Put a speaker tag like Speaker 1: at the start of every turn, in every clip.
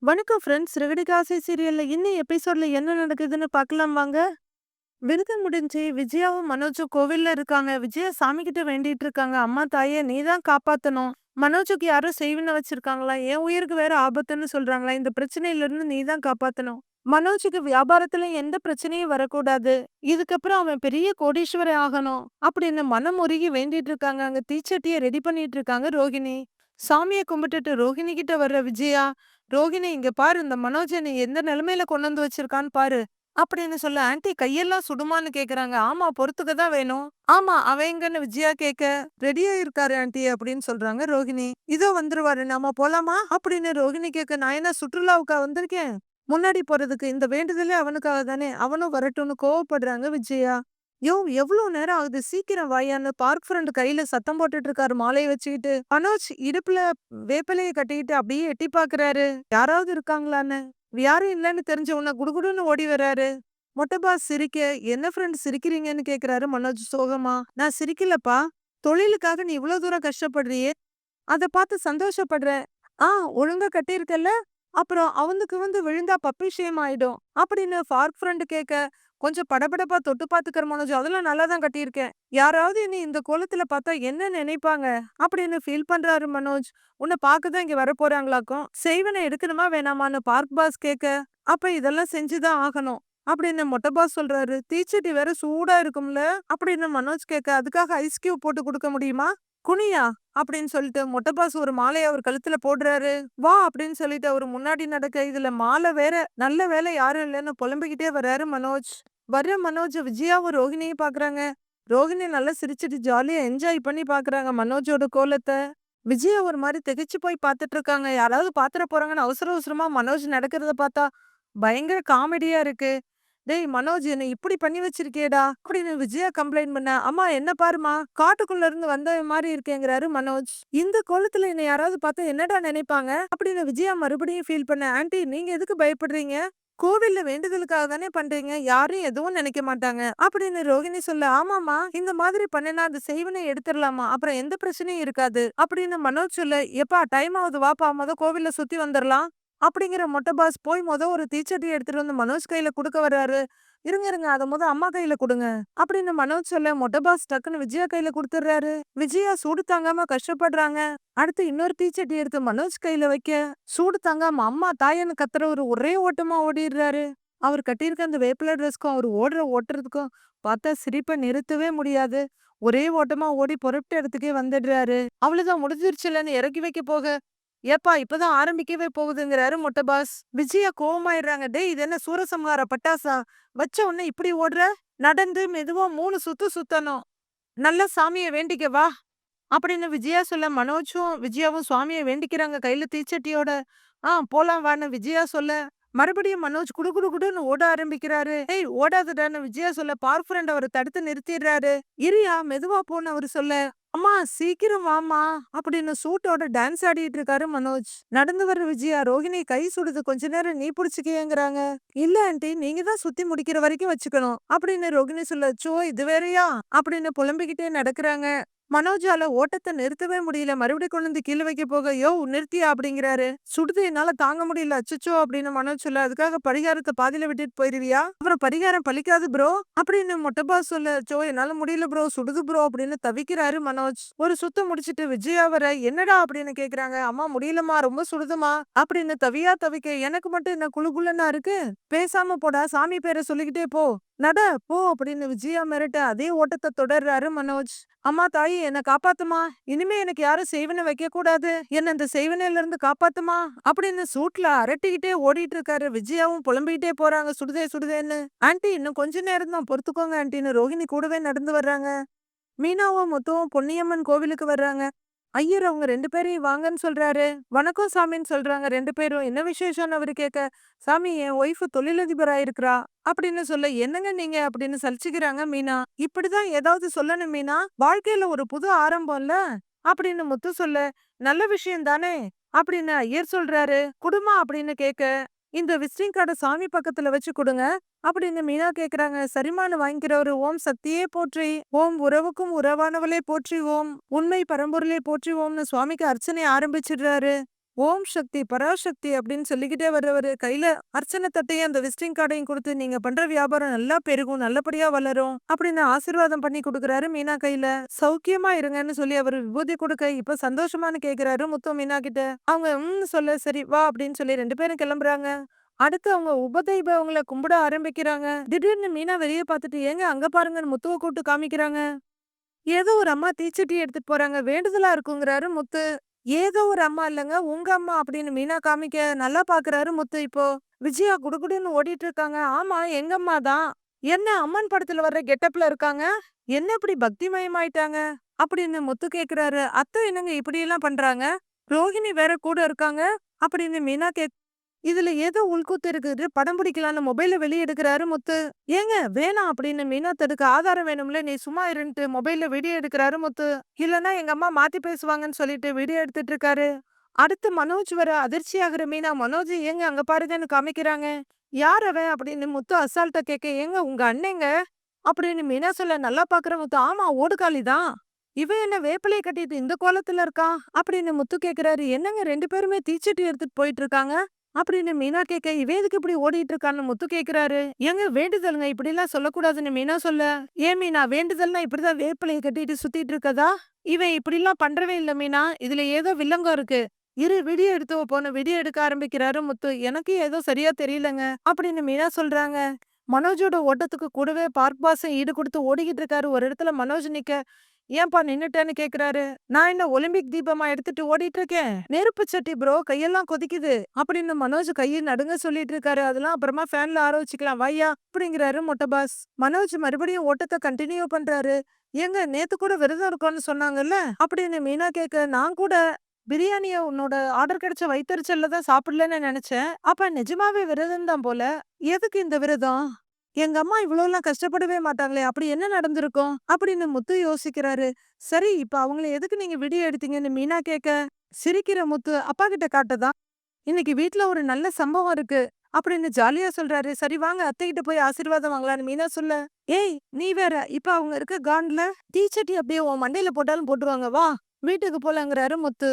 Speaker 1: வணக்கம் ஃப்ரெண்ட்ஸ். "ரெகடிக ஆசை" சீரியல்ல இன்னும் எபிசோடில் என்ன நடக்குதுன்னு பார்க்கலாம் வாங்க. விருதம் முடிஞ்சு விஜயாவும், மனோஜும் கோவில்ல இருக்காங்க. விஜயா சாமிகிட்ட வேண்டிட்டு இருக்காங்க. "அம்மா தாயே நீ தான் காப்பாத்தணும். மனோஜுக்கு யாரோ செய்வின வச்சிருக்காங்களா என் உயிருக்கு வேற ஆபத்துன்னு சொல்றாங்களா இந்த பிரச்சனையிலிருந்து நீ தான் காப்பாத்தணும். மனோஜுக்கு வியாபாரத்துல எந்த பிரச்சனையும் வரக்கூடாது. இதுக்கப்புறம் அவன் பெரிய கோடீஸ்வரை ஆகணும்." அப்படின்னு மனம் உருகி வேண்டிட்டு இருக்காங்க. அங்க தீச்சட்டியை ரெடி பண்ணிட்டு இருக்காங்க ரோகிணி. சாமியை கும்பிட்டுட்டு ரோஹிணி கிட்ட வர்ற விஜயா, "ரோகிணி இங்க பாரு இந்த மனோஜ நீ எந்த நிலைமையில கொண்டு வந்து வச்சிருக்கான்னு பாரு." அப்படின்னு சொல்ல, ஆன்டி கையெல்லாம் சுடுமான்னு?" கேக்குறாங்க. "ஆமா பொறுத்துக்க தான் வேணும்." "ஆமா அவங்கன்னு எங்கன்னு?" விஜயா கேக்க "ரெடியா இருக்காரு ஆன்டி அப்படின்னு சொல்றாங்க ரோகிணி. "இதோ வந்துருவாரு. நாம போலாமா?" அப்படின்னு ரோகிணி கேக்க "நான் என்ன சுற்றுலாவுக்கா வந்திருக்கேன்? முன்னாடி போறதுக்கு. இந்த வேண்டுதலே அவனுக்காக தானே. அவனும் வரட்டும்னு" கோவப்படுறாங்க விஜயா. யோ எவ்ளோ நேரம் ஆகுது? சீக்கிரம் வாயான்னு" பார்க் ஃப்ரெண்ட் கையில சத்தம் போட்டுட்டு இருக்காரு மாலைய வச்சுக்கிட்டு. மனோஜ் இடுப்புல வேப்பிலைய கட்டிக்கிட்டு அப்படியே எட்டி பாக்குறாரு யாராவது இருக்காங்களான்னு. யாரும் இல்லைன்னு தெரிஞ்ச உன்னை குடுகுடுன்னு ஓடி வர்றாரு. மொட்டை பாஸ் சிரிக்க, "என்ன ஃப்ரெண்ட் சிரிக்கிறீங்கன்னு?" கேக்குறாரு மனோஜ் சோகமா. "நான் சிரிக்கலப்பா. தொழிலுக்காக நீ இவ்ளோ தூரம் கஷ்டப்படுறியே. அத பார்த்து சந்தோஷப்படுறேன். ஆ ஒழுங்கா கட்டியிருக்கல்ல? அப்புறம் அவனுக்கு வந்து விழுந்தா பப்பிஷயம் ஆயிடும்." அப்படின்னு பார்க் ஃப்ரெண்ட் கேட்க, கொஞ்சம் படபடப்பா தொட்டு பாத்துக்கிற மனோஜ், "அதெல்லாம் நல்லா தான் கட்டியிருக்கேன். யாராவது என்னை இந்த கோலத்துல பார்த்தா என்ன நினைப்பாங்க?" அப்படின்னு ஃபீல் பண்றாரு மனோஜ். "உன்ன பார்க்கதான் இங்க வரப்போறாங்களாக்கும். செய்வனை எடுக்கணுமா வேணாமான்னு?" பார்க் பாஸ் கேட்க, "அப்ப இதெல்லாம் செஞ்சுதான் ஆகணும்." அப்படின்னு மொட்டை பாஸ் சொல்றாரு. "தீச்சட்டி வேற சூடா இருக்கும்ல?" அப்படின்னு மனோஜ் கேட்க, "அதுக்காக ஐஸ் கியூப் போட்டு கொடுக்க முடியுமா?" "குனியா" அப்படின்னு சொல்லிட்டு மொட்டை பாஸ் ஒரு மாலையை அவர் கழுத்துல போடுறாரு. "வா" அப்படின்னு சொல்லிட்டு அவரு முன்னாடி நடக்க, இதுல மாலை வேற. நல்ல வேலை யாரும் இல்லைன்னு புலம்பிக்கிட்டே வர்றாரு மனோஜ். வர்ற மனோஜ விஜயாவும் ரோகிணியும் பாக்குறாங்க ரோஹிணி நல்லா சிரிச்சிட்டு ஜாலியா என்ஜாய் பண்ணி பாக்குறாங்க மனோஜோட கோலத்தை விஜயா ஒரு மாதிரி திகைச்சு போய் பார்த்துட்டு இருக்காங்க. யாராவது பாத்துட போறாங்கன்னு அவசர அவசரமா மனோஜ் நடக்கிறத பார்த்தா பயங்கர காமெடியா இருக்கு. "டேய் மனோஜ் என்ன இப்படி பண்ணி வச்சிருக்கேடா அப்படின்னு விஜயா கம்ப்ளைண்ட் பண்ண, "அம்மா என்ன பாரும்மா, காட்டுக்குள்ள இருந்து வந்த மாதிரி இருக்கேங்கிறாரு மனோஜ். இந்த கோலத்துல என்ன யாராவது பார்த்தா என்னடா நினைப்பாங்க?" அப்படின்னு விஜயா மறுபடியும் ஃபீல் பண்ண, "ஆன்ட்டி நீங்க எதுக்கு பயப்படுறீங்க? கோவில்ல வேண்டுதலுக்காக தானே பண்றீங்க. யாரும் எதுவும் நினைக்க மாட்டாங்க." அப்படின்னு ரோகிணி சொல்ல, ஆமாமா இந்த மாதிரி பண்ணுனா அந்த செய்வனை எடுத்துடலாமா அப்புறம் எந்த பிரச்சனையும் இருக்காது." அப்படின்னு மனோஜ் சொல்ல, "எப்பா டைம் ஆகுது வாப்பா மொத கோவில்ல சுத்தி வந்துரலாம்." அப்படிங்கிற மொட்டை பாஸ் போய் மொத ஒரு தீச்சட்டி எடுத்துட்டு வந்து மனோஜ் கையில கொடுக்க வர்றாரு. "இருங்க இருங்க அத முத அம்மா கையில கொடுங்க அப்படின்னு மனோஜ் சொல்ல, மொட்டை பாஸ் டக்குன்னு விஜயா கையில குடுத்துடுறாரு. விஜயா சூடு தாங்காம கஷ்டப்படுறாங்க. அடுத்து இன்னொரு தீச்சட்டி எடுத்து மனோஜ் கையில வைக்க, சூடு தாங்காம அம்மா தாயன்னு கத்துறவரு ஒரே ஓட்டமா ஓடிடுறாரு. அவர் கட்டியிருக்க அந்த வேப்பில ட்ரெஸ்க்கும் அவர் ஓடுற ஓட்டுறதுக்கும் பார்த்தா சிரிப்ப நிறுத்தவே முடியாது. ஒரே ஓட்டமா ஓடி பொறுப்பிட்ட இடத்துக்கே வந்துடுறாரு. அவ்வளவுதான் முடிஞ்சிருச்சுலன்னு இறக்கி வைக்க போக, "ஏப்பா இப்பதான் ஆரம்பிக்கவே போகுதுங்கிறாரு மொட்டை பாஸ். விஜயா கோவமாயிடுறாங்க. "டேய் இது என்ன சூரசம்ஹார பட்டாசா? வச்ச உடனே இப்படி ஓடுற? நடந்து மெதுவா மூணு சுத்து சுத்தணும். நல்லா சாமிய வேண்டிக்க வா." அப்படின்னு விஜயா சொல்ல, மனோஜும் விஜயாவும் சுவாமியை வேண்டிக்கிறாங்க கையில தீச்சட்டியோட. "ஆ போலாம் வான்னு" விஜயா சொல்ல, மறுபடியும் மனோஜ் குடு குடு குடுன்னு ஓட ஆரம்பிக்கிறாரு. "ஏய் ஓடாதடான்னு" விஜயா சொல்ல, பார்க் ஃப்ரெண்ட் அவரை தடுத்து நிறுத்திடுறாரு. இரியா மெதுவா போன்னு" அவரு சொல்ல, "அம்மா சீக்கிரம் வாம்மா" அப்படின்னு சூட்டோட டான்ஸ் ஆடிட்டு இருக்காரு மனோஜ். நடந்து வர்ற விஜயா, ரோஹிணி கை சுடுது கொஞ்ச நேரம் நீ புடிச்சுக்கயேங்கிறாங்க." "இல்ல ஆண்டி நீங்க தான் சுத்தி முடிக்கிற வரைக்கும் வச்சுக்கணும்." அப்படின்னு ரோஹிணி சொல்ல, சோ இது வேறயா?" அப்படின்னு புலம்பிக்கிட்டே நடக்கறாங்க. மனோஜால ஓட்டத்தை நிறுத்தவே முடியல. மறுபடியும் கொண்டு வந்து கீழே வைக்க போக, யோ நிறுத்தியா?" அப்படிங்கிறாரு. "சுடுது என்னால தாங்க முடியல அச்சச்சோ!" அப்படின்னு மனோஜ் சொல்ல, "அதுக்காக பரிகாரத்தை பாதியில விட்டுட்டு போயிருவியா? அப்புறம் பரிகாரம் பழிக்காது ப்ரோ." அப்படின்னு மொட்டப்பா சொல்ல, சோ என்னால முடியல ப்ரோ சுடுது ப்ரோ." அப்படின்னு தவிக்கிறாரு மனோஜ். ஒரு சுத்தம் முடிச்சிட்டு விஜயா வர, "என்னடா?" அப்படின்னு கேக்குறாங்க. "அம்மா முடியலம்மா ரொம்ப சுடுதும்மா." அப்படின்னு தவியா தவிக்க, "எனக்கு மட்டும் என்ன குளு குளுன்னா இருக்கு? பேசாம போடா சாமி பேரை சொல்லிக்கிட்டே போ. நட போ." அப்படின்னு விஜயா மிரட்ட, அதே ஓட்டத்தை தொடர்றாரு மனோஜ். "அம்மா தாயி என்ன காப்பாத்துமா. இனிமே எனக்கு யாரும் செய்வனை வைக்க கூடாது. என்ன இந்த செய்வனையில இருந்து காப்பாத்துமா." அப்படின்னு சூட்ல அரட்டிக்கிட்டே ஓடிட்டு இருக்காரு. விஜயாவும் புலம்பிக்கிட்டே போறாங்க, "சுடுதே சுடுதேன்னு." ஆண்டி இன்னும் கொஞ்ச நேரம் தான் பொறுத்துக்கோங்க ஆண்டின்னு ரோஹிணி கூடவே நடந்து வர்றாங்க. மீனாவும் முத்துவும் பொன்னியம்மன் கோவிலுக்கு வர்றாங்க. ஐயர் அவங்க ரெண்டு பேரையும் வாங்கன்னு சொல்றாரு. "வணக்கம் சாமின்னு" சொல்றாங்க ரெண்டு பேரும். "என்ன விசேஷம்னு?" அவரு கேட்க, "சாமி என் ஒய்ஃப் தொழிலதிபர் ஆயிருக்கிறா." அப்படின்னு சொல்ல, "என்னங்க நீங்க?" அப்படின்னு சலிச்சுக்கிறாங்க மீனா. "இப்படிதான் ஏதாவது சொல்லணும் மீனா. வாழ்க்கையில ஒரு புது ஆரம்பம்ல." அப்படின்னு முத்து சொல்ல, "நல்ல விஷயம் தானே." அப்படின்னு ஐயர் சொல்றாரு. குடும்பம் அப்படின்னு கேட்க, "இந்த விசிட்டிங் கார்ட சாமி பக்கத்துல வச்சு கொடுங்க அப்படின்னு மீனா கேக்குறாங்க. சரிமானு வாங்கிக்கிறவரு, "ஓம் சக்தியே போற்றி. ஓம் உறவுக்கும் உறவானவளே போற்றி ஓம். உண்மை பரம்பொருளே போற்றி ஓம்னு சுவாமிக்கு அர்ச்சனை ஆரம்பிச்சிடுறாரு. ஓம் சக்தி, பராசக்தி அப்படின்னு சொல்லிக்கிட்டே வர்றவர் கையில அர்ச்சனை தட்டையும், அந்த விசிட்டிங் கார்டையும் கொடுத்து "நீங்க பண்ற வியாபாரம் நல்லா பெருகும், நல்லபடியா வளரும்" அப்படின்னு ஆசீர்வாதம் பண்ணி கொடுக்குறாரு மீனா கையில. "சௌக்கியமா இருங்கன்னு" சொல்லி அவர் விபூதி கொடுக்க இப்ப சந்தோஷமான்னு கேக்குறாரு முத்து மீனா கிட்ட. அவங்க ம் சொல்ல, "சரி வா" அப்படின்னு சொல்லி ரெண்டு பேரும் கிளம்புறாங்க. அடுத்து அவங்க உபதெய்வங்கள கும்பிட ஆரம்பிக்கிறாங்க. திடீர்னு மீனா வெளியே பார்த்துட்டு, "ஏங்க அங்க பாருங்கன்னு" முத்துவை கூப்பிட்டு காமிக்கிறாங்க. ஏதோ ஒரு அம்மா தீச்சட்டி எடுத்துட்டு போறாங்க. வேண்டுதலா இருக்குங்கிறாரு முத்து. ஏதோ ஒரு அம்மா இல்லங்க, உங்க அம்மா அப்படின்னு மீனா காமிக்க, நல்லா பாக்குறாரு முத்து இப்போ. விஜயா குடுகுடுன்னு ஓடிட்டு இருக்காங்க. ஆமா, எங்க அம்மா தான். என்ன அம்மன் படத்துல வர்ற கெட்டப்ல இருக்காங்க? என்ன இப்படி பக்திமயமாயிட்டாங்க? அப்படின்னு முத்து கேக்குறாரு. அத்தை என்னங்க இப்படியெல்லாம் பண்றாங்க? ரோஹிணி வேற கூட இருக்காங்க? அப்படின்னு மீனா கேக் இதுல ஏதோ உள்கூத்து இருக்குது. படம் பிடிக்கலான்னு மொபைல வெளியெடுக்கிறாரு முத்து. ஏங்க வேணாம் அப்படின்னு மீனா தடுக்க, ஆதாரம் வேணும்ல நீ சும்மா இருந்துட்டு மொபைல்ல வீடியோ எடுக்கிறாரு முத்து. இல்லனா எங்க அம்மா மாத்தி பேசுவாங்கன்னு சொல்லிட்டு வீடியோ எடுத்துட்டு இருக்காரு. அடுத்து மனோஜ் வர அதிர்ச்சியாகுற மீனா, மனோஜ் ஏங்க அங்க பாருங்கன்னு காமிக்கிறாங்க. யார் அவன் அப்படின்னு முத்து அசால்ட்ட கேட்க, ஏங்க உங்க அண்ணேங்க அப்படின்னு மீனா சொல்ல, நல்லா பாக்குற முத்து, ஆமா ஓடுகாலி தான். இவன் என்ன வேப்பிலைய கட்டிட்டு இந்த கோலத்துல இருக்கான்? அப்படின்னு முத்து கேக்குறாரு. என்னங்க ரெண்டு பேருமே தீச்சட்டி எடுத்துட்டு போயிட்டு இருக்காங்க? அப்படின்னு மீனா கேட்க, இவே எதுக்கு இப்படி ஓடிட்டு இருக்கான்னு முத்து கேக்குறாரு. ஏங்க வேண்டுதலுங்க இப்படி எல்லாம் சொல்லக்கூடாதுன்னு மீனா சொல்ல, ஏன் மீனா வேண்டுதல்னா இப்படிதான் வேப்பிலையை கட்டிட்டு சுத்திட்டு இருக்கதா? இவன் இப்படிலாம் பண்றவே இல்ல மீனா. இதுல ஏதோ வில்லங்கம் இருக்கு. இரு வீடியோ எடுத்து போன வீடியோ எடுக்க ஆரம்பிக்கிறாரு முத்து. எனக்கு ஏதோ சரியா தெரியலங்க அப்படின்னு மீனா சொல்றாங்க. மனோஜோட ஓட்டத்துக்கு கூடவே பார்க் பாஸும் ஈடு கொடுத்து ஓடிக்கிட்டு இருக்காரு. ஒரு இடத்துல மனோஜ் நிக்க, ஏன்பா நின்னுட்டேன்னு கேக்குறாரு. நான் என்ன ஒலிம்பிக் தீபமா எடுத்துட்டு ஓடிட்டு இருக்கேன்? நெருப்பு சட்டி ப்ரோ கையெல்லாம் கொதிக்குது அப்படின்னு மனோஜ் கையை நடுங்க சொல்லிட்டு இருக்காரு. அதெல்லாம் அப்புறமா ஃபேன்ல ஆரோச்சிக்கலாம் வையா அப்படிங்கிறாரு மொட்டை பாஸ். மனோஜ் மறுபடியும் ஓட்டத்தை கண்டினியூ பண்றாரு. ஏங்க நேத்து கூட விரதம் இருக்கோம்னு சொன்னாங்கல்ல அப்படின்னு மீனா கேட்க, நான் கூட பிரியாணிய உன்னோட ஆர்டர் கிடைச்ச வைத்தறிச்சல்ல தான் சாப்பிடலன்னு நினைச்சேன். அப்ப நிஜமாவே விரதம் தான் போல. எதுக்கு இந்த விரதம்? எங்க அம்மா இவ்வளவுலாம் கஷ்டப்படவே மாட்டாங்களே! அப்படி என்ன நடந்திருக்கும்? அப்படின்னு முத்து யோசிக்கிறாரு. சரி, இப்ப அவங்கள எதுக்கு நீங்க விடிய எடுத்தீங்கன்னு மீனா கேட்க, சிரிக்கிற முத்து அப்பா கிட்ட காட்டதான். இன்னைக்கு வீட்ல ஒரு நல்ல சம்பவம் இருக்கு. அப்படின்னு ஜாலியா சொல்றாரு. சரி வாங்க அத்தைகிட்ட போய் ஆசீர்வாதம் வாங்கலான்னு மீனா சொல்ல, ஏய் நீ வேற இப்ப அவங்க இருக்க காண்ட்ல டீ சட்டி அப்படியே உன் மண்டையில போட்டாலும் போட்டுருவாங்க வா வீட்டுக்கு போலங்கிறாரு முத்து.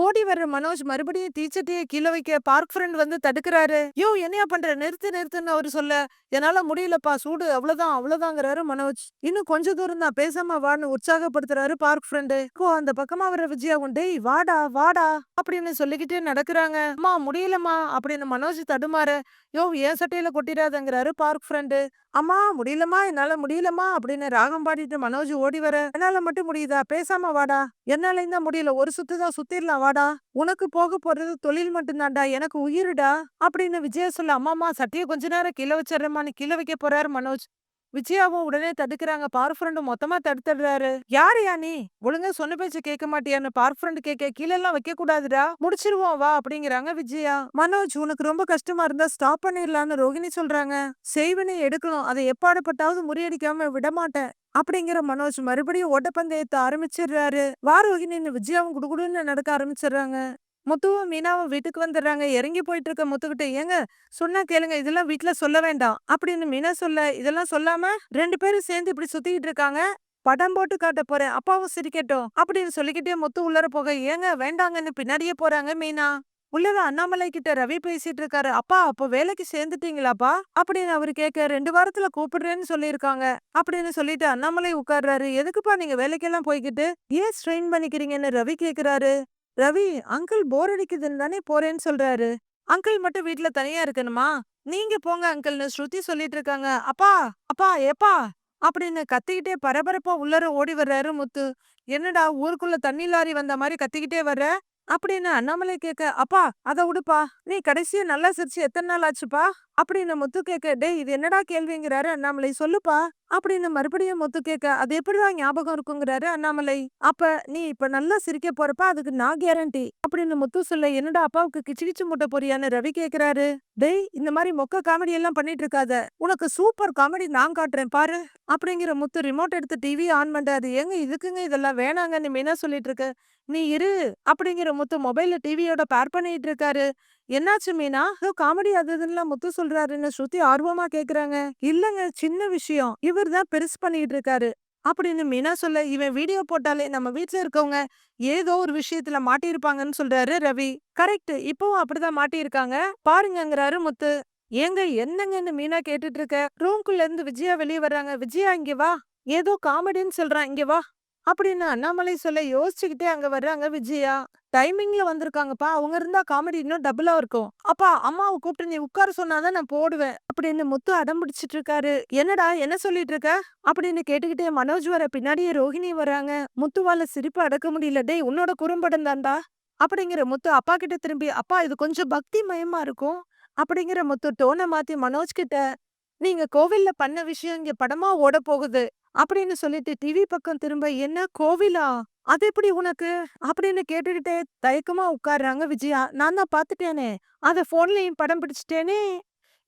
Speaker 1: ஓடி வர்ற மனோஜ் மறுபடியும் தீச்சட்டியை கீழே வைக்க பார்க் ஃப்ரெண்ட் வந்து தடுக்கிறாரு. யோ என்னையா பண்ற? நிறுத்து நிறுத்துன்னு அவரு சொல்ல, என்னால முடியலப்பா சூடு. அவ்வளவுதான் அவ்வளவுதாங்கிறாரு மனோஜ். இன்னும் கொஞ்ச தூரம் தான் பேசாம வான்னு உற்சாகப்படுத்துறாரு பார்க் ஃப்ரெண்டு. அந்த பக்கமா வர விஜயா உண்டே வாடா வாடா அப்படின்னு சொல்லிக்கிட்டே நடக்கிறாங்க. அம்மா முடியலம்மா அப்படின்னு மனோஜ் தடுமாற, யோ ஏன் சட்டையில கொட்டிடாதங்கிறாரு பார்க் ஃப்ரெண்டு. அம்மா முடியலம்மா என்னால முடியலம்மா அப்படின்னு ராகம் பாடிட்டு மனோஜ் ஓடி வர, என்னால மட்டும் முடியுதா? பேசாம வாடா. என்னால இருந்தா முடியல. ஒரு சுத்து தான் சுத்திடலாம் வாடா உனக்கு போக போறது தொழில் மட்டும்தான்டா எனக்கு உயிருடா அப்படின்னு விஜயா சொல்ல அம்மாமா சட்டையை கொஞ்ச நேரம் கீழே வச்சிடறமான்னு கீழே வைக்க போறாரு மனோஜ். விஜயாவும் உடனே தடுக்கிறாங்க. பார்க் மொத்தமா தடுத்துடுறாரு. யாரையா நீ? ஒழுங்கா சொன்ன பேச்சு கேட்க மாட்டியான்னு பார்ஃப்ரெண்டு கேட்க கீழே எல்லாம் வைக்க கூடாதுடா முடிச்சிருவோம் வா. அப்படிங்கிறாங்க விஜயா. மனோஜ் உனக்கு ரொம்ப கஷ்டமா இருந்தா ஸ்டாப் பண்ணிடலான்னு ரோகிணி சொல்றாங்க. செய்வனே எடுக்கணும். அதை எப்பாடுபட்டாவது முறியடிக்காம விட மாட்டேன் அப்படிங்கிற மனோஜ் மறுபடியும் ஓட்டப்பந்தயத்தை ஆரம்பிச்சிடுறாரு. வா விஜயாவும் குடுகுடுன்னு நடக்க ஆரம்பிச்சிடுறாங்க. முத்துவும் மீனாவும் வீட்டுக்கு வந்துடுறாங்க. இறங்கி போயிட்டு இருக்க முத்துக்கிட்ட ஏங்க சொன்னா கேளுங்க இதெல்லாம் வீட்ல சொல்ல வேண்டாம். அப்படின்னு மீனா சொல்ல இதெல்லாம் சொல்லாம ரெண்டு பேரும் சேர்ந்து இப்படி சுத்திக்கிட்டு இருக்காங்க. படம் போட்டு காட்ட போறேன். அப்பாவும் சிரிக்கட்டும். அப்படின்னு சொல்லிக்கிட்டே முத்து உள்ளர போக ஏங்க வேண்டாங்கன்னு பின்னாடியே போறாங்க மீனா. உள்ளத அண்ணாமலை கிட்ட ரவி பேசிட்டு இருக்காரு அப்பா அப்ப வேலைக்கு சேர்ந்துட்டீங்களாப்பா? அப்படின்னு அவரு கேட்க ரெண்டு வாரத்துல கூப்பிடுறேன்னு சொல்லியிருக்காங்க. அப்படின்னு சொல்லிட்டு அண்ணாமலை உட்கார்றாரு எதுக்குப்பா நீங்க வேலைக்கெல்லாம் போய்கிட்டு ஏன் ஸ்ட்ரெயின் பண்ணிக்கிறீங்கன்னு? ரவி கேக்குறாரு. ரவி அங்கிள் போர் அடிக்குதுன்னு தானே போறேன்னு சொல்றாரு. அங்கிள் மட்டும் வீட்ல தனியா இருக்கணுமா? நீங்க போங்க அங்கிள்னு ஸ்ருதி சொல்லிட்டு இருக்காங்க அப்பா அப்பா ஏப்பா? அப்படின்னு கத்திக்கிட்டே பரபரப்பா உள்ளர ஓடி வர்றாரு முத்து. என்னடா ஊருக்குள்ள தண்ணி லாரி வந்த மாதிரி கத்திக்கிட்டே வர்ற? அப்படின்னு அண்ணாமலை கேட்க அப்பா அத விடுப்பா நீ கடைசியா நல்லா சிரிச்சு எத்தனை நாள் ஆச்சுப்பா? அப்படின்னு முத்து கேட்க டேய் இது என்னடா கேள்விங்கிறாரு அண்ணாமலை. சொல்லுப்பா. அப்படின்னு மறுபடியும் முத்து கேட்க அது எப்படிதான் ஞாபகம் இருக்குங்கிறாரு அண்ணாமலை. அப்ப நீ இப்ப நல்லா சிரிக்க போறப்ப அதுக்கு நான் கேரண்டி அப்படின்னு முத்து சொல்ல என்னடா அப்பாவுக்கு கிச்சு கிச்சு முட்டை போறியான்னு ரவி கேக்குறாரு டேய் இந்த மாதிரி மொக்க காமெடி எல்லாம் பண்ணிட்டு இருக்காத. உனக்கு சூப்பர் காமெடி நான் காட்டுறேன் பாரு. அப்படிங்கிற முத்து ரிமோட் எடுத்து டிவி ஆன் பண்றாரு. ஏங்க இதுக்குங்க இதெல்லாம் வேணாங்கன்னு மீனா சொல்லிட்டு இருக்க? நீ இரு. அப்படிங்கிற முத்து மொபைல்ல டிவியோட பேர் பண்ணிட்டு இருக்காரு. என்னாச்சு மீனா? காமெடி அது முத்து சொல்றாருன்னு ஸ்ருதி ஆர்வமா கேக்குறாங்க. இல்லங்க சின்ன விஷயம். இவர் தான் பெருசு பண்ணிட்டு இருக்காரு. அப்படின்னு மீனா சொல்ல இவன் வீடியோ போட்டாலே நம்ம வீட்ல இருக்கவங்க ஏதோ ஒரு விஷயத்துல மாட்டியிருப்பாங்கன்னு சொல்றாரு ரவி. கரெக்ட். இப்பவும் அப்படிதான் மாட்டியிருக்காங்க. பாருங்கங்கிறாரு முத்து. ஏங்க என்னங்கன்னு மீனா கேட்டுட்டு இருக்க ரூம்குள்ள இருந்து விஜயா வெளியே வர்றாங்க. விஜயா இங்க வா. ஏதோ காமெடின்னு சொல்றான். இங்க வா. அப்படின்னு அண்ணாமலை சொல்ல யோசிச்சுக்கிட்டே அங்க வர்றாங்க விஜயா. டைமிங்ல வந்திருக்காங்கப்பா. அவங்க இருந்தா காமெடி இன்னும் டபுளா இருக்கும். அப்பா அம்மாவை கூப்பிட்டு நீ உட்கார சொன்னாதான் நான் போடுவேன். அப்படின்னு முத்து அடம் பிடிச்சிட்டு இருக்காரு என்னடா என்ன சொல்லிட்டு இருக்க அப்படின்னு கேட்டுக்கிட்டே மனோஜ் வர பின்னாடியே ரோஹிணி வராங்க முத்துவால சிரிப்பு அடக்க முடியல. டேய் உன்னோட குறும்படம் தான்டா. அப்படிங்கிற முத்து அப்பா கிட்ட திரும்பி அப்பா இது கொஞ்சம் பக்தி மயமா இருக்கும். அப்படிங்கிற முத்து டோனை மாத்தி மனோஜ் கிட்ட நீங்க கோவில்ல பண்ண விஷயம் இங்க படமா ஓட போகுது. அப்படின்னு சொல்லிட்டு டிவி பக்கம் திரும்ப என்ன கோவிலா? அது எப்படி உனக்கு? அப்படின்னு கேட்டுக்கிட்டே தயக்கமா உட்கார்றாங்க விஜயா. நான் தான் பாத்துட்டேனே அத போன்லயும் படம் பிடிச்சிட்டேனே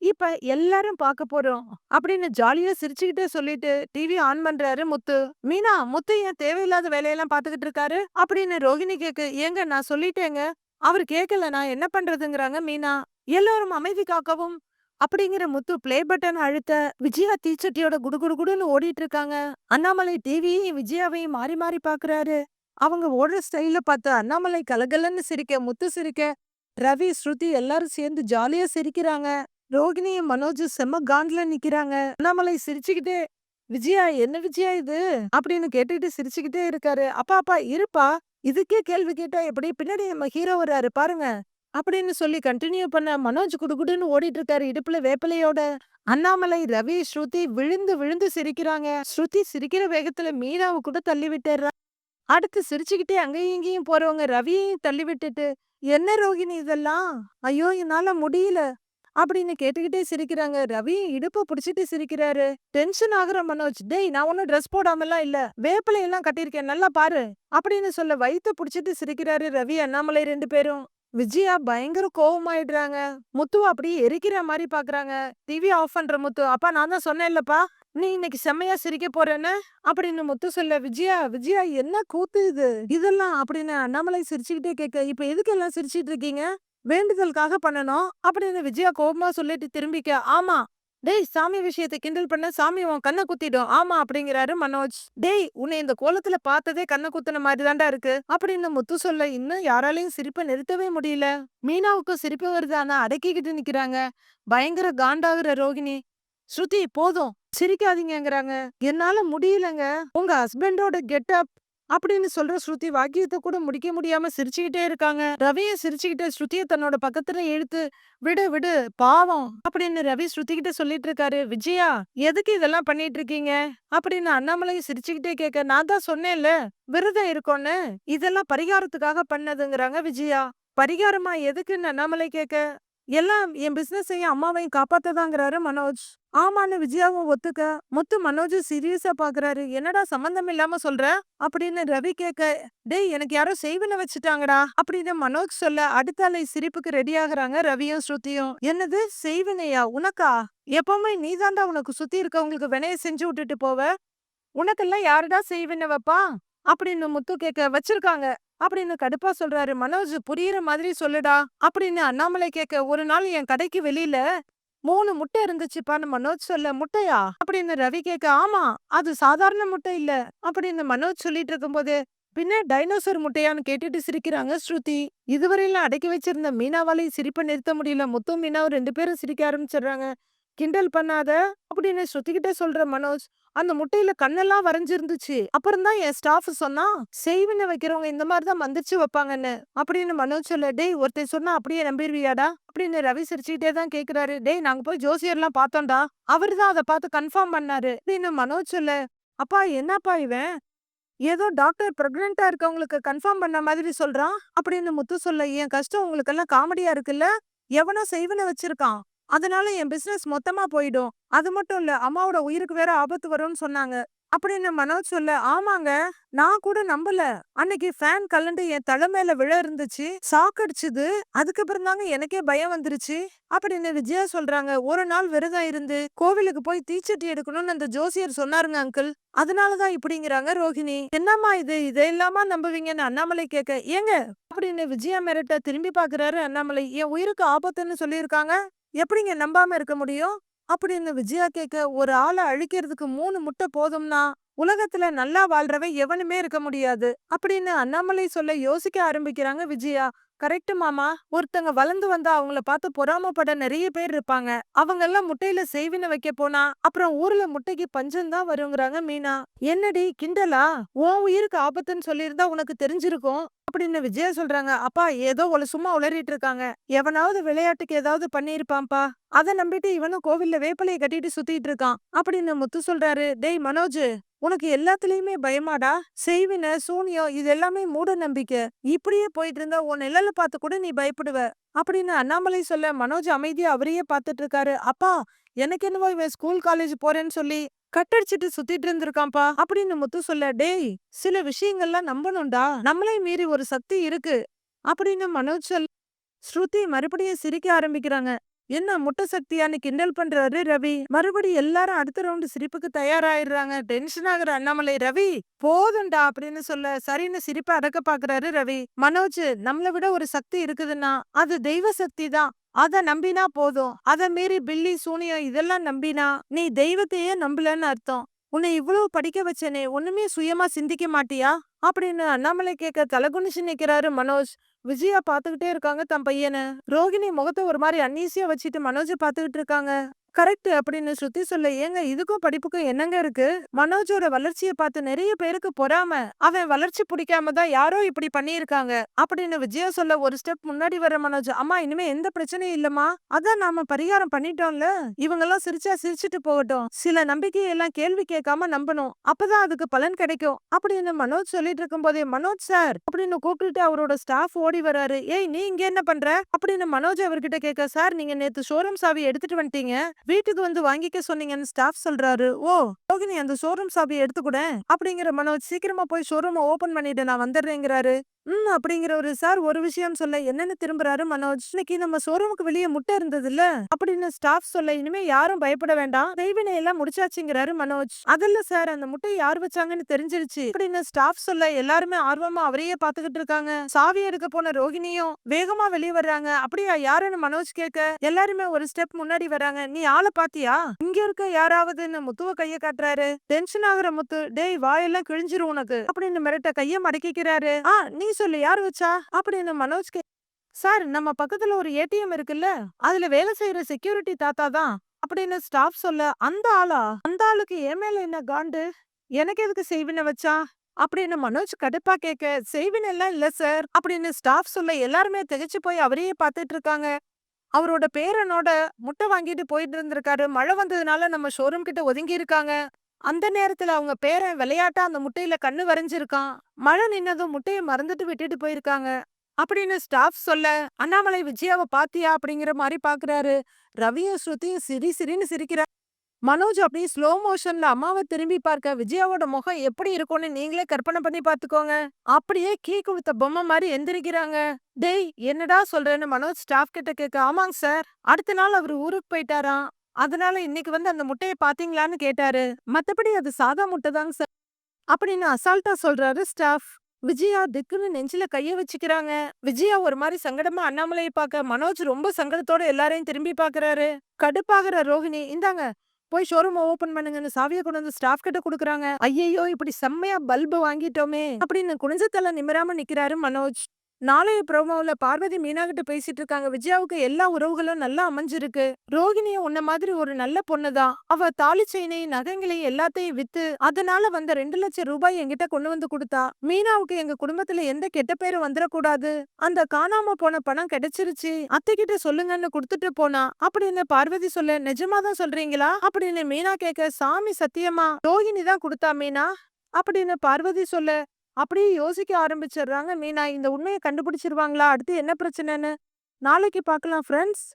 Speaker 1: இப்ப எல்லாரும் பார்க்க போறோம் அப்படின்னு ஜாலியா சிரிச்சுக்கிட்டே சொல்லிட்டு டிவி ஆன் பண்றாரு முத்து. மீனா முத்து ஏன் தேவையில்லாத வேலையெல்லாம் பாத்துக்கிட்டு இருக்காரு? அப்படின்னு ரோகிணி கேக்கு. ஏங்க நான் சொல்லிட்டேங்க அவர் கேட்கல நான் என்ன பண்றதுங்கிறாங்க மீனா. எல்லாரும் அமைதி காக்கவும் அப்படிங்கிற முத்து பிளே பட்டன் அழுத்த விஜயா தீச்சட்டியோட குடுகுடு குடுன்னு ஓடிட்டு இருக்காங்க அண்ணாமலை டிவியையும் விஜயாவையும் மாறி மாறி பாக்குறாரு. அவங்க ஓடுற ஸ்டைல பார்த்து அண்ணாமலை கலகலன்னு சிரிக்க முத்து சிரிக்க ரவி ஸ்ருதி எல்லாரும் சேர்ந்து ஜாலியா சிரிக்கிறாங்க. ரோகிணியும் மனோஜ் செம்ம காண்ட்ல நிக்கிறாங்க. அண்ணாமலை சிரிச்சுக்கிட்டே விஜயா என்ன விஜயா இது? அப்படின்னு கேட்டுட்டு சிரிச்சுக்கிட்டே இருக்காரு. அப்பா அப்பா இருப்பா. இதுக்கே கேள்வி கேட்டா எப்படி பின்னாடி நம்ம ஹீரோ வர்றாரு பாருங்க. அப்படின்னு சொல்லி கண்டினியூ பண்ண மனோஜ் குடுகுடுன்னு ஓடிட்டு இருக்காரு இடுப்புல வேப்பிலையோட. அண்ணாமலை ரவி ஸ்ருதி விழுந்து விழுந்து சிரிக்கிறாங்க. ஸ்ருதி சிரிக்கிற வேகத்துல மீனாவை கூட தள்ளி விட்டுறா அடுத்து சிரிச்சுக்கிட்டே அங்கேயும் இங்கேயும் போறவங்க ரவியையும் தள்ளி விட்டுட்டு என்ன ரோகிணி இதெல்லாம்? ஐயோ என்னால முடியல. அப்படின்னு கேட்டுக்கிட்டே சிரிக்கிறாங்க. ரவி இடுப்ப புடிச்சிட்டு சிரிக்கிறாரு. டென்ஷன் ஆகுற மனோஜ். டேய் நான் ஒன்னும் ட்ரெஸ் போடாமலாம் இல்ல. வேப்பிலையெல்லாம் கட்டியிருக்கேன். நல்லா பாரு. அப்படின்னு சொல்ல வயித்த புடிச்சிட்டு சிரிக்கிறாரு ரவி அண்ணாமலை ரெண்டு பேரும். விஜயா பயங்கர கோவமாயிடுறாங்க. முத்துவ அப்படியே எரிக்கிற மாதிரி பாக்குறாங்க. டிவி ஆஃப் பண்ற முத்து அப்பா நான் தான் சொன்னேன்லப்பா. நீ இன்னைக்கு செம்மையா சிரிக்க போறேன்னு? அப்படின்னு முத்து சொல்ல விஜயா விஜயா என்ன கூத்து இது? இதெல்லாம் அப்படின்னு அண்ணாமலை சிரிச்சுக்கிட்டே கேட்க இப்ப எதுக்கு எல்லாம் சிரிச்சிட்டு இருக்கீங்க? வேண்டுதலுக்காக பண்ணணும். அப்படின்னு விஜயா கோபமா சொல்லிட்டு திரும்பிக்க ஆமா டேய் சாமி விஷயத்தை கிண்டல் பண்ண சாமி உன் கண்ணை குத்திடும். ஆமா அப்படிங்கிறாரு மனோஜ். டேய் உன்னை இந்த கோலத்துல பார்த்ததே கண்ணை குத்துன மாதிரி தாண்டா இருக்கு. அப்படின்னு முத்து சொல்ல இன்னும் யாராலையும் சிரிப்பை நிறுத்தவே முடியல. மீனாவுக்கு சிரிப்பு வருது. ஆனா அடக்கிக்கிட்டு நிக்கிறாங்க. பயங்கர காண்டாகுற ரோகிணி. ஸ்ருதி போதும். சிரிக்காதீங்கங்கறாங்க. என்னால முடியலங்க. உங்க ஹஸ்பண்டோட கெட்டப் அப்படின்னு சொல்ற ஸ்ருதி வாக்கியத்தை கூட முடிக்க முடியாம சிரிச்சுக்கிட்டே இருக்காங்க. ரவிய சிரிச்சுக்கிட்டு ஸ்ருதிய தன்னோட பக்கத்துல இழுத்து விடு விடு பாவம் அப்படின்னு ரவி ஸ்ருதி கிட்ட சொல்லிட்டு இருக்காரு விஜயா எதுக்கு இதெல்லாம் பண்ணிட்டு இருக்கீங்க அப்படின்னு அண்ணாமலையை சிரிச்சுக்கிட்டே கேட்க நான் தான் சொன்னேன்ல விரதம் இருக்கோன்னு இதெல்லாம் பரிகாரத்துக்காக பண்ணதுங்கிறாங்க விஜயா. பரிகாரமா எதுக்குன்னு அண்ணாமலை கேட்க? எல்லாம் என் பிசினஸையும் அம்மாவையும் காப்பாத்ததாங்கிறாரு மனோஜ். ஆமான்னு விஜயாவும் ஒத்துக்க. முத்து மனோஜ் சீரியஸா பாக்குறாரு. என்னடா சம்பந்தம் இல்லாம சொல்ற? அப்படின்னு ரவி கேட்க டேய் எனக்கு யாரோ செய்வன வச்சுட்டாங்கடா. அப்படின்னு மனோஜ் சொல்ல அடுத்தாலை சிரிப்புக்கு ரெடி ஆகுறாங்க ரவியும் ஸ்ருதியும். என்னது? செய்வினையா? உனக்கா? எப்பவுமே நீதாண்டா உனக்கு சுத்தி இருக்கவங்களுக்கு வினைய செஞ்சு விட்டுட்டு போவ? உனக்கெல்லாம் யாருடா செய்வின வைப்பா அப்படின்னு முத்து கேட்க வச்சிருக்காங்க. அப்படின்னு கடுப்பா சொல்றாரு. மனோஜ் புரியுற மாதிரி சொல்லுடா அப்படின்னு அண்ணாமலை கேட்க ஒரு நாள் என் கடைக்கு வெளியில மூணு முட்டை இருந்துச்சுப்பான்னு மனோஜ் சொல்ல முட்டையா? அப்படின்னு ரவி கேட்க ஆமா அது சாதாரண முட்டை இல்ல அப்படின்னு மனோஜ் சொல்லிட்டு இருக்கும்போது பின்ன டைனோசர் முட்டையான்னு கேட்டுட்டு சிரிக்கிறாங்க ஸ்ருதி. இதுவரையிலும் அடக்கி வச்சிருந்த மீனாவாலையும் சிரிப்பை நிறுத்த முடியல. முத்தும் மீனாவும் ரெண்டு பேரும் சிரிக்க ஆரம்பிச்சிடுறாங்க. கிண்டல் பண்ணாத அப்படின்னு ஸ்ருதிகிட்ட சொல்ற மனோஜ் அந்த முட்டையில கண்ணெல்லாம் வரைஞ்சிருந்துச்சு. அப்புறம் தான் என் ஸ்டாஃப் சொன்னா செய்வின வைக்கிறவங்க இந்த மாதிரி தான் மந்திரிச்சு வைப்பாங்கன்னு அப்படின்னு மனோஜ் சொல்ல டேய் ஒருத்தர் சொன்னா அப்படியே நம்பிடுவியாடா அப்படின்னு ரவி சிரிச்சுக்கிட்டே தான் கேக்குறாரு. டேய் நாங்க போய் ஜோசியர்லாம் பார்த்தோம்டா. அவரு தான் அதை பார்த்து கன்ஃபார்ம் பண்ணாரு அப்படின்னு மனோஜ் சொல்ல அப்பா என்னப்பா இவன்? ஏதோ டாக்டர் பிரெக்னெண்டா இருக்கவங்களுக்கு கன்ஃபார்ம் பண்ண மாதிரி சொல்றான்? அப்படின்னு முத்து சொல்ல என் கஷ்டம் உங்களுக்கு எல்லாம் காமெடியா இருக்குல்ல? எவனோ செய்வன வச்சிருக்கான். அதனால என் பிசினஸ் மொத்தமா போயிடும். அது மட்டும் இல்ல அம்மாவோட உயிருக்கு வேற ஆபத்து வரும்னு சொன்னாங்க. அப்படின்னு மனோஜ் சொல்ல ஆமாங்க நான் கூட நம்பல. அன்னைக்கு ஃபேன் கலண்டு என் தலை மேல விழ இருந்துச்சு சாக்கடிச்சுது அதுக்கப்புறம் தாங்க எனக்கே பயம் வந்துருச்சு. அப்படின்னு விஜயா சொல்றாங்க. ஒரு நாள் விரதம் இருந்து கோவிலுக்கு போய் தீச்சட்டி எடுக்கணும்னு அந்த ஜோசியர் சொன்னாருங்க அங்கிள் அதனாலதான் இப்படிங்கிறாங்க ரோஹிணி. என்னம்மா இது? இதையெல்லாமா நம்புவீங்கன்னு அண்ணாமலை கேட்க ஏங்க? அப்படின்னு விஜயா மிரட்ட திரும்பி பாக்குறாரு அண்ணாமலை. என் உயிருக்கு ஆபத்துன்னு சொல்லியிருக்காங்க எப்படிங்க நம்பாம இருக்க முடியும்? அப்படின்னு விஜயா கேட்க ஒரு ஆளை அழிக்கிறதுக்கு மூணு முட்டை போதும்னா உலகத்துல நல்லா வாழ்றவன் எவனுமே இருக்க முடியாது அப்படின்னு அண்ணாமலை சொல்ல யோசிக்க ஆரம்பிக்கிறாங்க விஜயா. கரெக்ட் மாமா. ஒருத்தங்க வளர்ந்து வந்தா அவங்கள பார்த்து பொறாமப்பட நிறைய பேர் இருப்பாங்க. அவங்க எல்லாம் முட்டையில செய்வின வைக்க போனா அப்புறம் ஊர்ல முட்டைக்கு பஞ்சம் தான் வருங்கிறாங்க மீனா. என்னடி கிண்டலா? உன் உயிருக்கு ஆபத்துன்னு சொல்லியிருந்தா உனக்கு தெரிஞ்சிருக்கும் அப்படின்னு விஜயா சொல்றாங்க. அப்பா ஏதோ ஒரு சும்மா உளறிட்டு இருக்காங்க. எவனாவது விளையாட்டுக்கு ஏதாவது பண்ணியிருப்பான்ப்பா. அத நம்பிட்டு இவனும் கோவில்ல வேப்பிலையை கட்டிட்டு சுத்திட்டு இருக்கான் அப்படின்னு முத்து சொல்றாரு. டேய் மனோஜ். உனக்கு எல்லாத்துலயுமே பயமாடா? செய்வின சூனியம் இது எல்லாமே மூட நம்பிக்கை. இப்படியே போயிட்டு இருந்தா உன் நிழல பார்த்து கூட நீ பயப்படுவ. அப்படின்னு அண்ணாமலை சொல்ல மனோஜ் அமைதியா அவரையே பார்த்துட்டு இருக்காரு. அப்பா எனக்கு என்னவோ இவன் ஸ்கூல் காலேஜ் போறேன்னு சொல்லி கட்டடிச்சிட்டு சுத்திட்டு இருந்திருக்கான்ப்பா. அப்படின்னு முத்து சொல்ல டேய் சில விஷயங்கள்லாம் நம்பணும்டா. நம்மளே மீறி ஒரு சக்தி இருக்கு. அப்படின்னு மனோஜ் சொல் ஸ்ருதி மறுபடியும் சிரிக்க ஆரம்பிக்கிறாங்க. என்ன முட்டை சக்தியான்னு கிண்டல் பண்றாரு ரவி? மறுபடியும் எல்லாரும் அடுத்த ரவுண்டு சிரிப்புக்கு தயாராயிடுறாங்க. டென்ஷன் ஆகுற அண்ணாமலை ரவி போதும்டா அப்படின்னு சொல்ல சரின்னு சிரிப்பை அடக்க பாக்குறாரு ரவி. மனோஜ் நம்மளை விட ஒரு சக்தி இருக்குதுன்னா அது தெய்வ சக்தி தான். அத நம்பினா போதும். அதை மீறி பில்லி சூனியம் இதெல்லாம் நம்பினா நீ தெய்வத்தையே நம்பலன்னு அர்த்தம். உன்னை இவ்வளவு படிக்க வச்சனே ஒண்ணுமே சுயமா சிந்திக்க மாட்டியா? அப்படின்னு அண்ணாமலை கேட்க தலகுனிச்சு நிக்கிறாரு மனோஜ். விஜயா பாத்துக்கிட்டே இருக்காங்க தன் பையனை. ரோகிணி முகத்தை ஒரு மாதிரி அன்னீசியா வச்சுட்டு மனோஜ பாத்துக்கிட்டு இருக்காங்க. கரெக்ட் அப்படின்னு ஸ்ருதி சொல்ல ஏங்க இதுக்கும் படிப்புக்கும் என்னங்க இருக்கு? மனோஜோட வளர்ச்சியை பார்த்து நிறைய பேருக்கு பொறாம அவன் வளர்ச்சி பிடிக்காம தான் யாரோ இப்படி பண்ணியிருக்காங்க அப்படின்னு விஜயா சொல்ல ஒரு ஸ்டெப் முன்னாடி வர மனோஜ் அம்மா இனிமே எந்த பிரச்சனையும் இல்லம்மா. அதான் நாம பரிகாரம் பண்ணிட்டோம்ல. இவங்க எல்லாம் சிரிச்சா சிரிச்சுட்டு போகட்டும். சில நம்பிக்கையை எல்லாம் கேள்வி கேட்காம நம்பணும். அப்பதான் அதுக்கு பலன் கிடைக்கும். அப்படின்னு மனோஜ் சொல்லிட்டு இருக்கும் போதே மனோஜ் சார் அப்படின்னு கூப்பிட்டு அவரோட ஸ்டாஃப் ஓடி வராரு. ஏய் நீ இங்க என்ன பண்ற? அப்படின்னு மனோஜ் அவர்கிட்ட கேட்க சார் நீங்க நேத்து ஷோரூம் சாவி எடுத்துட்டு வந்துட்டீங்க. வீட்டுக்கு வந்து வாங்கிக்க சொன்னீங்கன்னு ஸ்டாஃப் சொல்றாரு. ஓ ரோகிணி அந்த ஷோரூம் சாவியை எடுத்துக்கூட அப்படிங்கிற மனோஜ் சீக்கிரமா போய் ஷோரூம் ஓபன் பண்ணிட்டு நான் வந்துடுறேங்கிறாரு. ம் அப்படிங்கிறவரு சார் ஒரு விஷயம் சொல்ல என்னன்னு திரும்புறாரு மனோஜ். இன்னைக்கு நம்ம ஷோரூமுக்கு வெளியே முட்டை இருந்தது இல்ல அப்படின்னு ஸ்டாஃப் சொல்ல இனிமே யாரும் பயப்பட வேண்டாம். தெய்வினை எல்லாம் முடிச்சாச்சுங்கிறாரு மனோஜ். அதல்ல சார் அந்த முட்டை யார் வச்சாங்கன்னு தெரிஞ்சிருச்சு. அப்படின்னு ஸ்டாஃப் சொல்ல எல்லாருமே ஆர்வமா அவரையே பாத்துக்கிட்டு இருக்காங்க. சாவி எடுக்க போன ரோகிணியும் வேகமா வெளியே வர்றாங்க. அப்படியா யாருன்னு மனோஜ் கேட்க எல்லாருமே ஒரு ஸ்டெப் முன்னாடி வர்றாங்க. நீ ஆளை பாத்தியா? இங்க இருக்க யாராவதுன்னு முத்துவ கைய காட்டுறாரு. டென்ஷன் ஆகுற முத்து டேய் வாயெல்லாம் கிழிஞ்சிரும் உனக்கு. அப்படின்னு மிரட்ட கைய மடக்கிக்கிறாரு. ஆ நீ சொல்லு யார் வச்சா? அப்படின்னு மனோஜ் கே சார் நம்ம பக்கத்துல ஒரு ஏடிஎம் இருக்குல்ல அதுல வேலை செய்யற செக்யூரிட்டி தாத்தா தான். அப்படின்னு ஸ்டாஃப் சொல்ல அந்த ஆளா? அந்த ஆளுக்கு என் மேல என்ன காண்டு? எனக்கு எதுக்கு செய்வின வச்சா? அப்படின்னு மனோஜ் கடுப்பா கேட்க செய்வின எல்லாம் இல்ல சார். அப்படின்னு ஸ்டாஃப் சொல்ல எல்லாருமே திகைச்சு போய் அவரையே பார்த்துட்டு இருக்காங்க. அவரோட பேரனோட முட்டை வாங்கிட்டு போயிட்டு இருந்திருக்காரு. மழை வந்ததுனால நம்ம ஷோரூம் கிட்ட ஒதுங்கி இருக்காங்க. அந்த நேரத்துல அவங்க பேரன் விளையாட்டா அந்த முட்டையில கண்ணு வரைஞ்சிருக்கான். மழை நின்னதும் முட்டையை மறந்துட்டு விட்டுட்டு போயிருக்காங்க. அப்படின்னு ஸ்டாஃப் சொல்ல அண்ணாமலை விஜயாவை பாத்தியா? அப்படிங்கிற மாதிரி பாக்குறாரு. ரவியும் ஸ்ருதியும் சிரி சிரின்னு சிரிக்கிறார் மனோஜ் அப்படியே ஸ்லோ மோஷன்ல அம்மாவை திரும்பி பார்க்க விஜயாவோட முகம் எப்படி இருக்கும்னு நீங்களே கற்பனை பண்ணி பாத்துக்கோங்க. அப்படியே கீ கொடுத்த பொம்மை மாதிரி எந்திரிக்கிறாங்க. டேய் என்னடா சொல்றேன்னு மனோஜ் ஸ்டாஃப் கிட்ட கேட்க ஆமாங்க சார் அடுத்த நாள் அவர் ஊருக்கு போயிட்டாராம். அதனால இன்னைக்கு வந்து அந்த முட்டையை பாத்தீங்களான்னு கேட்டாரு. மத்தபடி அது சாதா முட்டை தாங்க சார். அப்படின்னு அசால்ட்டா சொல்றாரு ஸ்டாஃப். விஜயா திக்குன்னு நெஞ்சில கைய வச்சுக்கிறாங்க. விஜயா ஒரு மாதிரி சங்கடமா அண்ணாமலையை பார்க்க மனோஜ் ரொம்ப சங்கடத்தோட எல்லாரையும் திரும்பி பாக்குறாரு கடுப்பாகிற ரோஹிணி இந்தாங்க போய் ஷோரூம் ஓபன் பண்ணுங்கன்னு சாவியை கொண்டு வந்து ஸ்டாஃப் கிட்ட குடுக்குறாங்க. ஐயையோ இப்படி செம்மையா பல்பு வாங்கிட்டோமே அப்படின்னு குனிஞ்சத்தல நிமிராம நிக்கிறாரு மனோஜ். நாளைய ப்ரோமோவில் பார்வதி மீனா கிட்ட பேசிட்டு இருக்காங்க. விஜயாவுக்கு எல்லா உறவுகளும் நல்லா அமைஞ்சிருக்கு. ரோகிணியும் உன்ன மாதிரி ஒரு நல்ல பொண்ணுதான் அவ தாலி செயினை நகைங்களையும் எல்லாத்தையும் வித்து அதனால வந்த ரெண்டு லட்சம் ரூபாய் என்கிட்ட கொண்டு வந்து கொடுத்தா மீனாவுக்கு எங்க குடும்பத்துல எந்த கெட்ட பேரும் வந்துடக்கூடாது அந்த காணாம போன பணம் கிடைச்சிருச்சு. அத்தை கிட்ட சொல்லுங்கன்னு கொடுத்துட்டு போனா அப்படின்னு பார்வதி சொல்ல நிஜமாதான் சொல்றீங்களா? அப்படின்னு மீனா கேட்க சாமி சத்தியமா ரோகிணி தான் கொடுத்தா மீனா? அப்படின்னு பார்வதி சொல்ல அப்படியே யோசிக்க ஆரம்பிச்சிடுறாங்க. மீனா இந்த உண்மையை கண்டுபிடிச்சிருவாங்களா? அடுத்து என்ன பிரச்சனைன்னு? நாளைக்கு பார்க்கலாம் ஃப்ரெண்ட்ஸ்